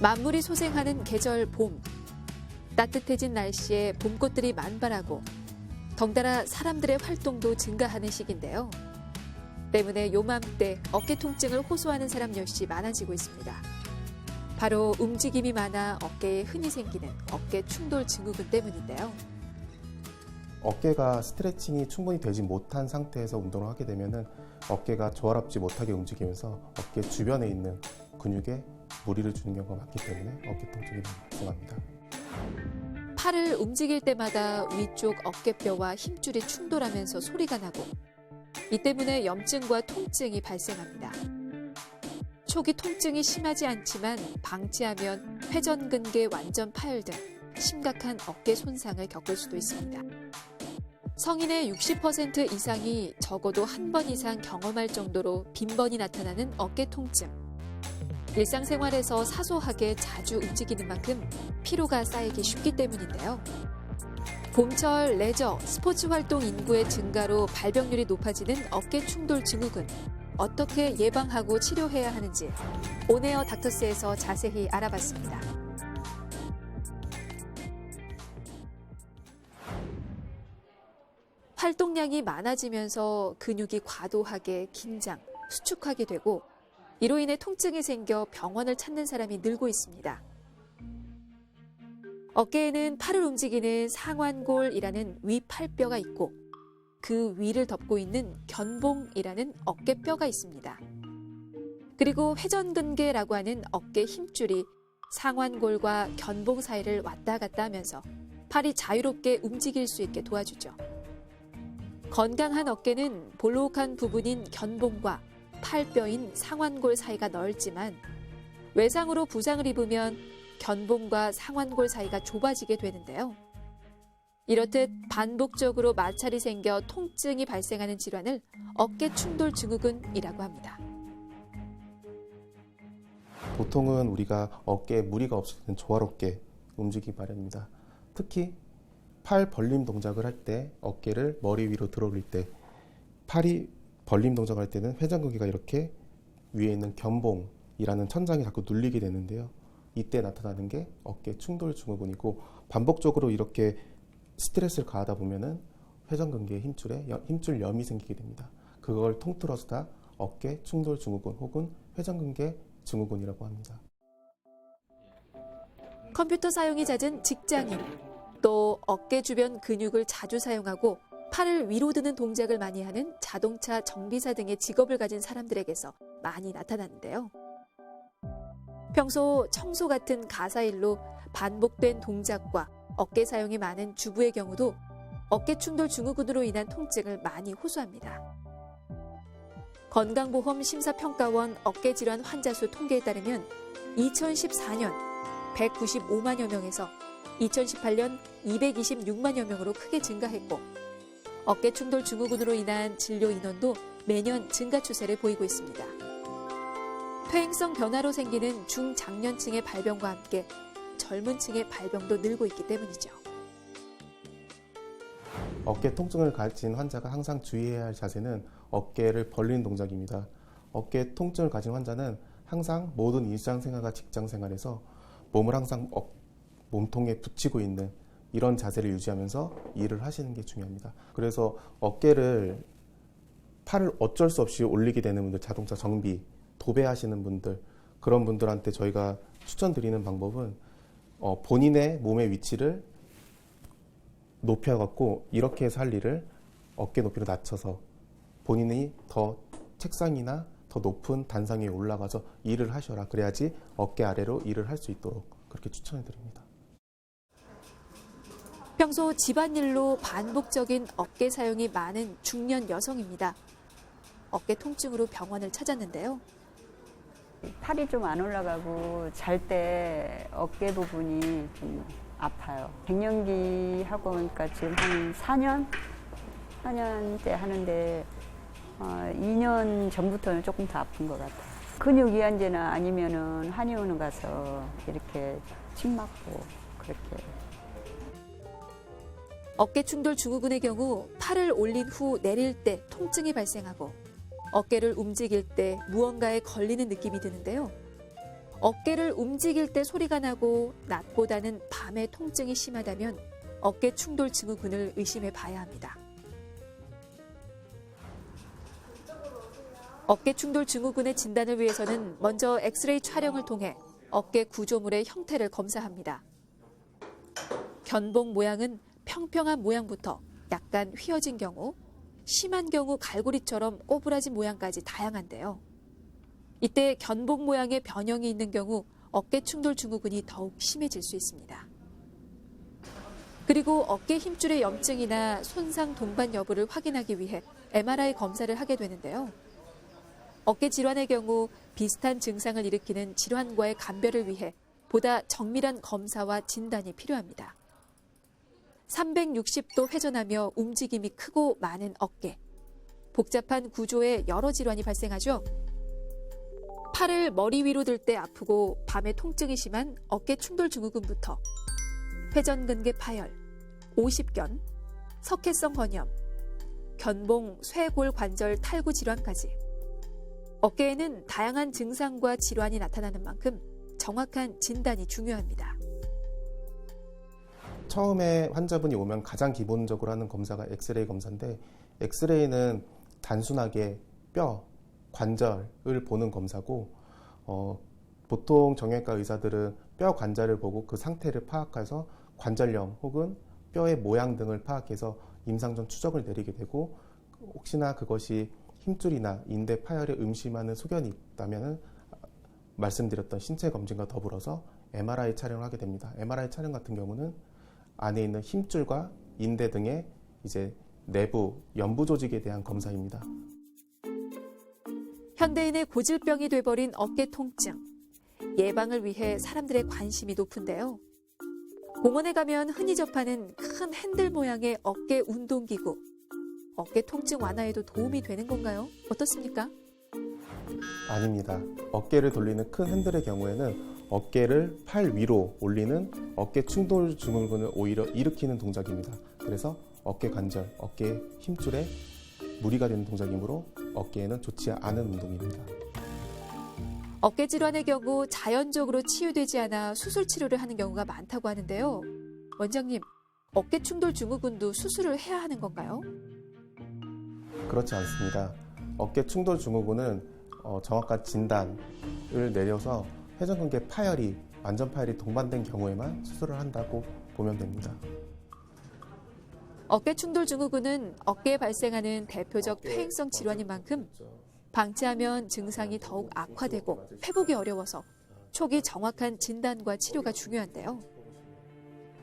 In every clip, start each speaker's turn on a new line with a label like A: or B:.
A: 만물이 소생하는 계절 봄. 따뜻해진 날씨에 봄꽃들이 만발하고 덩달아 사람들의 활동도 증가하는 시기인데요. 때문에 요맘때 어깨 통증을 호소하는 사람 역시 많아지고 있습니다. 바로 움직임이 많아 어깨에 흔히 생기는 어깨 충돌 증후군 때문인데요.
B: 어깨가 스트레칭이 충분히 되지 못한 상태에서 운동을 하게 되면은 어깨가 조화롭지 못하게 움직이면서 어깨 주변에 있는 근육에 무리를 주는 경우가 많기 때문에 어깨 통증이 발생합니다.
A: 팔을 움직일 때마다 위쪽 어깨뼈와 힘줄이 충돌하면서 소리가 나고 이 때문에 염증과 통증이 발생합니다. 초기 통증이 심하지 않지만 방치하면 회전근개 완전 파열 등 심각한 어깨 손상을 겪을 수도 있습니다. 성인의 60% 이상이 적어도 한 번 이상 경험할 정도로 빈번히 나타나는 어깨 통증. 일상생활에서 사소하게 자주 움직이는 만큼 피로가 쌓이기 쉽기 때문인데요. 봄철 레저, 스포츠 활동 인구의 증가로 발병률이 높아지는 어깨 충돌 증후군. 어떻게 예방하고 치료해야 하는지 온에어 닥터스에서 자세히 알아봤습니다. 활동량이 많아지면서 근육이 과도하게 긴장, 수축하게 되고 이로 인해 통증이 생겨 병원을 찾는 사람이 늘고 있습니다. 어깨에는 팔을 움직이는 상완골이라는 위팔뼈가 있고 그 위를 덮고 있는 견봉이라는 어깨뼈가 있습니다. 그리고 회전근개라고 하는 어깨 힘줄이 상완골과 견봉 사이를 왔다 갔다 하면서 팔이 자유롭게 움직일 수 있게 도와주죠. 건강한 어깨는 볼록한 부분인 견봉과 팔뼈인 상완골 사이가 넓지만 외상으로 부상을 입으면 견봉과 상완골 사이가 좁아지게 되는데요. 이렇듯 반복적으로 마찰이 생겨 통증이 발생하는 질환을 어깨 충돌 증후군이라고 합니다.
B: 보통은 우리가 어깨에 무리가 없을 때는 조화롭게 움직이기 마련입니다. 특히 팔 벌림 동작을 할 때 어깨를 머리 위로 들어 올릴 때 팔이 벌림 동작을 할 때는 회전근개가 이렇게 위에 있는 견봉이라는 천장이 자꾸 눌리게 되는데요. 이때 나타나는 게 어깨 충돌 증후군이고 반복적으로 이렇게 스트레스를 가하다 보면은 회전근개 힘줄에 여- 힘줄 염이 생기게 됩니다. 그걸 통틀어서 다 어깨 충돌 증후군 혹은 회전근개 증후군이라고 합니다.
A: 컴퓨터 사용이 잦은 직장인, 또 어깨 주변 근육을 자주 사용하고 팔을 위로 드는 동작을 많이 하는 자동차 정비사 등의 직업을 가진 사람들에게서 많이 나타나는데요. 평소 청소 같은 가사일로 반복된 동작과 어깨 사용이 많은 주부의 경우도 어깨 충돌 증후군으로 인한 통증을 많이 호소합니다. 건강보험 심사평가원 어깨 질환 환자 수 통계에 따르면 2014년 195만여 명에서 2018년 226만여 명으로 크게 증가했고 어깨 충돌 증후군으로 인한 진료 인원도 매년 증가 추세를 보이고 있습니다. 퇴행성 변화로 생기는 중장년층의 발병과 함께 젊은 층의 발병도 늘고 있기 때문이죠.
B: 어깨 통증을 가진 환자가 항상 주의해야 할 자세는 어깨를 벌리는 동작입니다. 어깨 통증을 가진 환자는 항상 모든 일상생활과 직장생활에서 몸을 항상 어- 몸통에 붙이고 있는 이런 자세를 유지하면서 일을 하시는 게 중요합니다. 그래서 어깨를 팔을 어쩔 수 없이 올리게 되는 분들, 자동차 정비, 도배하시는 분들 그런 분들한테 저희가 추천드리는 방법은 어, 본인의 몸의 위치를 높여갖고 이렇게 해서 할 일을 어깨 높이로 낮춰서 본인이 더 책상이나 더 높은 단상 위에 올라가서 일을 하셔라. 그래야지 어깨 아래로 일을 할 수 있도록 그렇게 추천해 드립니다.
A: 평소 집안일로 반복적인 어깨 사용이 많은 중년 여성입니다. 어깨 통증으로 병원을 찾았는데요.
C: 팔이 좀 안 올라가고 잘 때 어깨 부분이 좀 아파요. 갱년기 하고 그러니까 지금 한 4년? 4년째 하는데 어, 2년 전부터는 조금 더 아픈 것 같아요. 근육 이완제나 아니면은 한의원을 가서 이렇게 침 맞고 그렇게
A: 어깨 충돌 증후군의 경우 팔을 올린 후 내릴 때 통증이 발생하고 어깨를 움직일 때 무언가에 걸리는 느낌이 드는데요. 어깨를 움직일 때 소리가 나고 낮보다는 밤에 통증이 심하다면 어깨 충돌 증후군을 의심해 봐야 합니다. 어깨 충돌 증후군의 진단을 위해서는 먼저 엑스레이 촬영을 통해 어깨 구조물의 형태를 검사합니다. 견봉 모양은 평평한 모양부터 약간 휘어진 경우, 심한 경우 갈고리처럼 꼬부라진 모양까지 다양한데요. 이때 견봉 모양의 변형이 있는 경우 어깨 충돌 증후군이 더욱 심해질 수 있습니다. 그리고 어깨 힘줄의 염증이나 손상 동반 여부를 확인하기 위해 MRI 검사를 하게 되는데요. 어깨 질환의 경우 비슷한 증상을 일으키는 질환과의 감별을 위해 보다 정밀한 검사와 진단이 필요합니다. 360도 회전하며 움직임이 크고 많은 어깨. 복잡한 구조에 여러 질환이 발생하죠. 팔을 머리 위로 들 때 아프고 밤에 통증이 심한 어깨 충돌 증후군부터 회전근개 파열, 오십견, 석회성 헌염, 견봉, 쇄골 관절 탈구 질환까지 어깨에는 다양한 증상과 질환이 나타나는 만큼 정확한 진단이 중요합니다.
B: 처음에 환자분이 오면 가장 기본적으로 하는 검사가 엑스레이 검사인데 엑스레이는 단순하게 뼈, 관절을 보는 검사고 어, 보통 정형외과 의사들은 뼈 관절을 보고 그 상태를 파악해서 관절형 혹은 뼈의 모양 등을 파악해서 임상전 추적을 내리게 되고 혹시나 그것이 힘줄이나 인대 파열에 의심하는 소견이 있다면 말씀드렸던 신체 검진과 더불어서 MRI 촬영을 하게 됩니다. MRI 촬영 같은 경우는 안에 있는 힘줄과 인대 등의 이제 내부 연부 조직에 대한 검사입니다.
A: 현대인의 고질병이 돼버린 어깨 통증. 예방을 위해 사람들의 관심이 높은데요. 공원에 가면 흔히 접하는 큰 핸들 모양의 어깨 운동기구. 어깨 통증 완화에도 도움이 되는 건가요? 어떻습니까?
B: 아닙니다. 어깨를 돌리는 큰 핸들의 경우에는 어깨를 팔 위로 올리는 어깨 충돌 증후군을 오히려 일으키는 동작입니다. 그래서 어깨 관절, 어깨 힘줄에 무리가 되는 동작이므로 어깨에는 좋지 않은 운동입니다.
A: 어깨 질환의 경우 자연적으로 치유되지 않아 수술 치료를 하는 경우가 많다고 하는데요. 원장님, 어깨 충돌 증후군도 수술을 해야 하는 건가요?
B: 그렇지 않습니다. 어깨 충돌 증후군은 어, 정확한 진단을 내려서 회전근개 파열이 완전 파열이 동반된 경우에만 수술을 한다고 보면 됩니다.
A: 어깨 충돌 증후군은 어깨에 발생하는 대표적 퇴행성 질환인 만큼 방치하면 증상이 더욱 악화되고 회복이 어려워서 초기 정확한 진단과 치료가 중요한데요.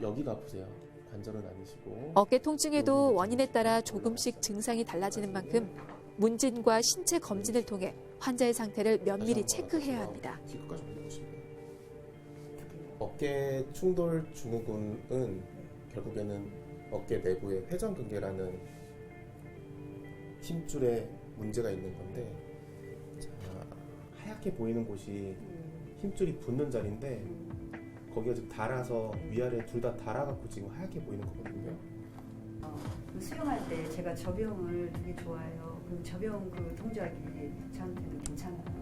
B: 여기가 아프세요. 관절은 아니시고
A: 어깨 통증에도 원인에 따라 조금씩 증상이 달라지는 만큼 문진과 신체 검진을 통해 환자의 상태를 면밀히 체크해야 합니다.
B: 어깨 충돌 증후군은 결국에는 어깨 내부에 회전근개라는 힘줄에 문제가 있는 건데 자, 하얗게 보이는 곳이 힘줄이 붙는 자리인데 거기가 지금 달아서 위아래 둘 다 달아갖고 지금 하얗게 보이는 거거든요.
C: 수영할 때 제가 저병을 되게 좋아해요. 그럼 저병 그 동작이 저한테는 괜찮아요.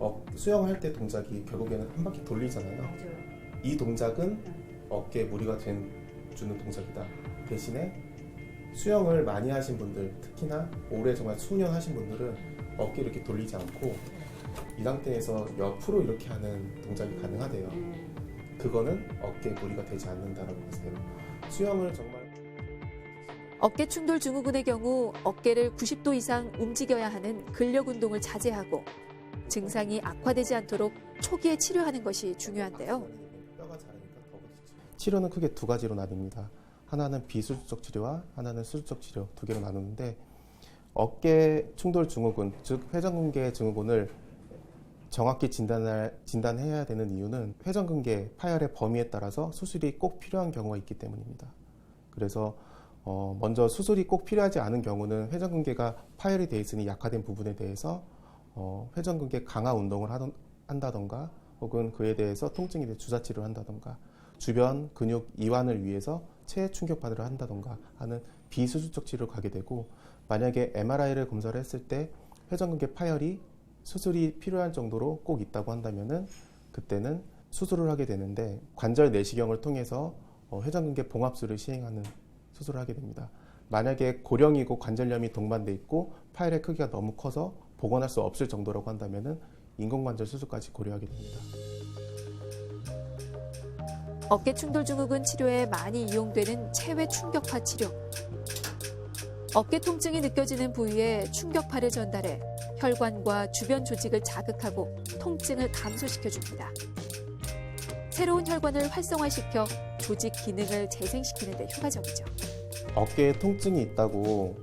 B: 어, 수영할 때 동작이 결국에는 한 바퀴 돌리잖아요.
C: 맞아요.
B: 이 동작은 어깨에 무리가 된, 주는 동작이다. 대신에 수영을 많이 하신 분들, 특히나 오래 정말 수년 하신 분들은 어깨 이렇게 돌리지 않고 이 상태에서 옆으로 이렇게 하는 동작이 가능하대요.
C: 음,
B: 그거는 어깨에 무리가 되지 않는다라고 하세요. 수영을 정말
A: 어깨 충돌 증후군의 경우 어깨를 90도 이상 움직여야 하는 근력 운동을 자제하고 증상이 악화되지 않도록 초기에 치료하는 것이 중요한데요.
B: 치료는 크게 두 가지로 나뉩니다. 하나는 비수술적 치료와 하나는 수술적 치료 두 개로 나누는데 어깨 충돌 증후군, 즉 회전근개 증후군을 정확히 진단할, 진단해야 되는 이유는 회전근개 파열의 범위에 따라서 수술이 꼭 필요한 경우가 있기 때문입니다. 그래서 어, 먼저 수술이 꼭 필요하지 않은 경우는 회전근개가 파열이 돼 있으니 약화된 부분에 대해서 어, 회전근개 강화 운동을 하던, 한다던가 혹은 그에 대해서 통증에 대해 주사 치료를 한다던가 주변 근육 이완을 위해서 체해 충격 파드를 한다던가 하는 비수술적 치료를 가게 되고 만약에 MRI를 검사를 했을 때 회전근개 파열이 수술이 필요한 정도로 꼭 있다고 한다면은 그때는 수술을 하게 되는데 관절 내시경을 통해서 어, 회전근개 봉합술을 시행하는 수술을 하게 됩니다. 만약에 고령이고 관절염이 동반돼 있고 파열의 크기가 너무 커서 복원할 수 없을 정도라고 한다면은 인공관절 수술까지 고려하게 됩니다.
A: 어깨 충돌 증후군 치료에 많이 이용되는 체외 충격파 치료. 어깨 통증이 느껴지는 부위에 충격파를 전달해 혈관과 주변 조직을 자극하고 통증을 감소시켜 줍니다. 새로운 혈관을 활성화시켜 조직 기능을 재생시키는 데 효과적이죠.
B: 어깨에 통증이 있다고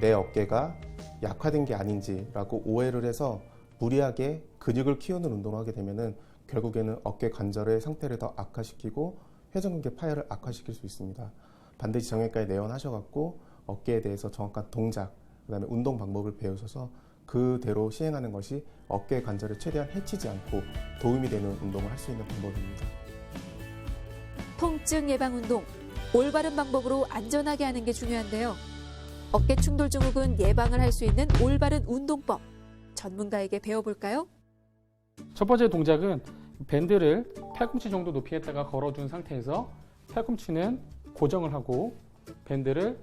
B: 내 어깨가 약화된 게 아닌지라고 오해를 해서 무리하게 근육을 키우는 운동을 하게 되면은 결국에는 어깨 관절의 상태를 더 악화시키고 회전근개 파열을 악화시킬 수 있습니다. 반드시 정형외과에 내원하셔갖고 어깨에 대해서 정확한 동작, 그다음에 운동 방법을 배우셔서 그대로 시행하는 것이 어깨 관절을 최대한 해치지 않고 도움이 되는 운동을 할 수 있는 방법입니다.
A: 통증 예방 운동. 올바른 방법으로 안전하게 하는 게 중요한데요. 어깨 충돌 증후군 예방을 할 수 있는 올바른 운동법. 전문가에게 배워볼까요?
D: 첫 번째 동작은 밴드를 팔꿈치 정도 높이에다가 걸어준 상태에서 팔꿈치는 고정을 하고 밴드를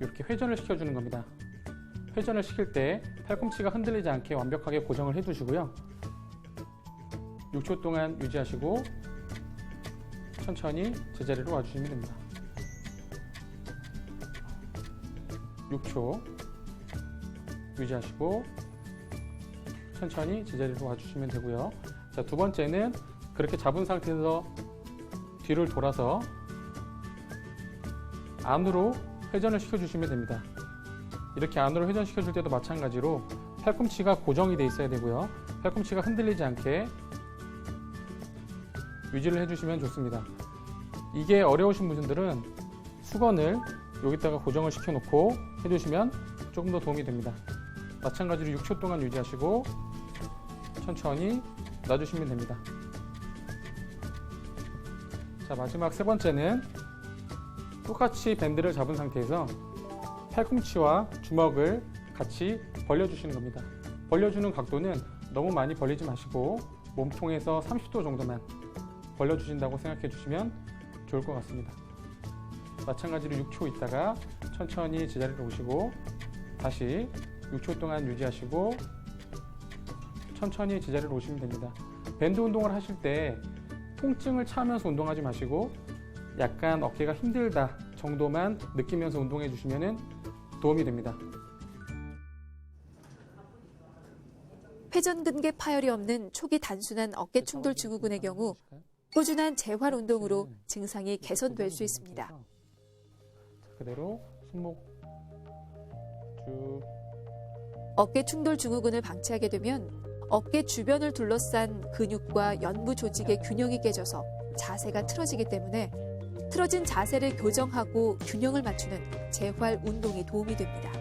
D: 이렇게 회전을 시켜주는 겁니다. 회전을 시킬 때 팔꿈치가 흔들리지 않게 완벽하게 고정을 해두시고요. 6초 동안 유지하시고 천천히 제자리로 와주시면 됩니다. 6초 유지하시고 천천히 제자리로 와주시면 되고요. 자, 두 번째는 그렇게 잡은 상태에서 뒤를 돌아서 안으로 회전을 시켜주시면 됩니다. 이렇게 안으로 회전시켜 줄 때도 마찬가지로 팔꿈치가 고정이 돼 있어야 되고요. 팔꿈치가 흔들리지 않게 유지를 해주시면 좋습니다. 이게 어려우신 분들은 수건을 여기다가 고정을 시켜놓고 해주시면 조금 더 도움이 됩니다. 마찬가지로 6초 동안 유지하시고 천천히 놔주시면 됩니다. 자, 마지막 세 번째는 똑같이 밴드를 잡은 상태에서 팔꿈치와 주먹을 같이 벌려주시는 겁니다. 벌려주는 각도는 너무 많이 벌리지 마시고 몸통에서 30도 정도만 벌려주신다고 생각해 주시면 좋을 것 같습니다. 마찬가지로 6초 있다가 천천히 제자리로 오시고 다시 6초 동안 유지하시고 천천히 제자리로 오시면 됩니다. 밴드 운동을 하실 때 통증을 참으면서 운동하지 마시고 약간 어깨가 힘들다 정도만 느끼면서 운동해 주시면 도움이 됩니다.
A: 회전근개 파열이 없는 초기 단순한 어깨 충돌 증후군의 경우 꾸준한 재활 운동으로 증상이 개선될 수 있습니다.
D: 자, 그대로 손목 쭉
A: 어깨 충돌 증후군을 방치하게 되면 어깨 주변을 둘러싼 근육과 연부 조직의 균형이 깨져서 자세가 틀어지기 때문에 틀어진 자세를 교정하고 균형을 맞추는 재활 운동이 도움이 됩니다.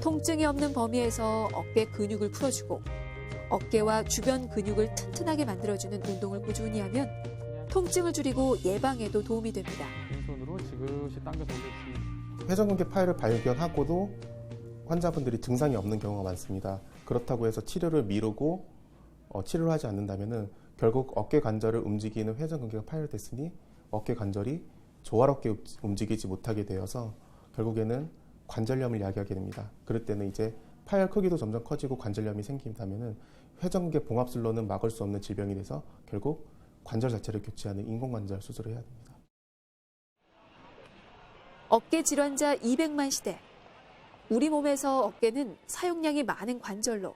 A: 통증이 없는 범위에서 어깨 근육을 풀어주고 어깨와 주변 근육을 튼튼하게 만들어주는 운동을 꾸준히 하면 통증을 줄이고 예방에도 도움이 됩니다.
D: 지그시 당겨서 올려주시면
B: 회전근개 파열을 발견하고도 환자분들이 증상이 없는 경우가 많습니다. 그렇다고 해서 치료를 미루고 어, 치료를 하지 않는다면은 결국 어깨 관절을 움직이는 회전근개가 파열됐으니 어깨 관절이 조화롭게 움직이지 못하게 되어서 결국에는 관절염을 야기하게 됩니다. 그럴 때는 이제 파열 크기도 점점 커지고 관절염이 생긴다면은 회전근개 봉합술로는 막을 수 없는 질병이 돼서 결국 관절 자체를 교체하는 인공관절 수술을 해야 됩니다.
A: 어깨 질환자 200만 시대. 우리 몸에서 어깨는 사용량이 많은 관절로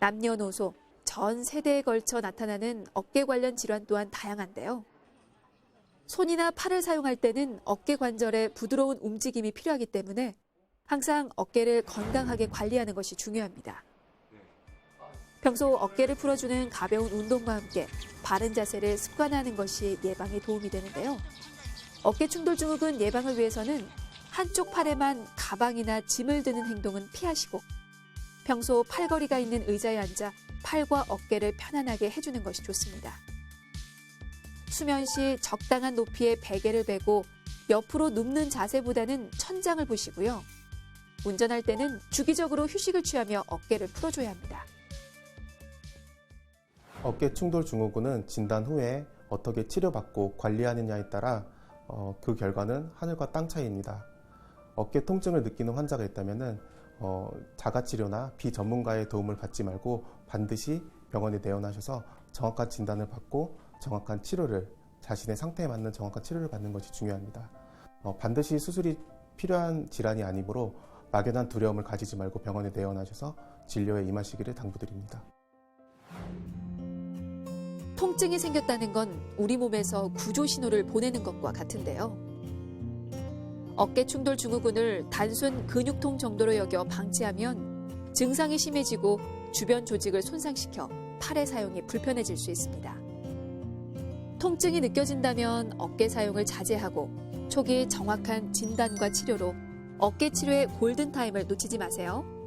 A: 남녀노소 전 세대에 걸쳐 나타나는 어깨 관련 질환 또한 다양한데요. 손이나 팔을 사용할 때는 어깨 관절의 부드러운 움직임이 필요하기 때문에 항상 어깨를 건강하게 관리하는 것이 중요합니다. 평소 어깨를 풀어주는 가벼운 운동과 함께 바른 자세를 습관화하는 것이 예방에 도움이 되는데요. 어깨 충돌 증후군 예방을 위해서는 한쪽 팔에만 가방이나 짐을 드는 행동은 피하시고 평소 팔걸이가 있는 의자에 앉아 팔과 어깨를 편안하게 해주는 것이 좋습니다. 수면 시 적당한 높이의 베개를 베고 옆으로 눕는 자세보다는 천장을 보시고요. 운전할 때는 주기적으로 휴식을 취하며 어깨를 풀어줘야 합니다.
B: 어깨 충돌 증후군은 진단 후에 어떻게 치료받고 관리하느냐에 따라 어, 그 결과는 하늘과 땅 차이입니다. 어깨 통증을 느끼는 환자가 있다면 어, 자가치료나 비전문가의 도움을 받지 말고 반드시 병원에 내원하셔서 정확한 진단을 받고 정확한 치료를 자신의 상태에 맞는 정확한 치료를 받는 것이 중요합니다. 어, 반드시 수술이 필요한 질환이 아니므로 막연한 두려움을 가지지 말고 병원에 내원하셔서 진료에 임하시기를 당부드립니다.
A: 통증이 생겼다는 건 우리 몸에서 구조 신호를 보내는 것과 같은데요. 어깨 충돌 증후군을 단순 근육통 정도로 여겨 방치하면 증상이 심해지고 주변 조직을 손상시켜 팔의 사용이 불편해질 수 있습니다. 통증이 느껴진다면 어깨 사용을 자제하고 초기 정확한 진단과 치료로 어깨 치료의 골든타임을 놓치지 마세요.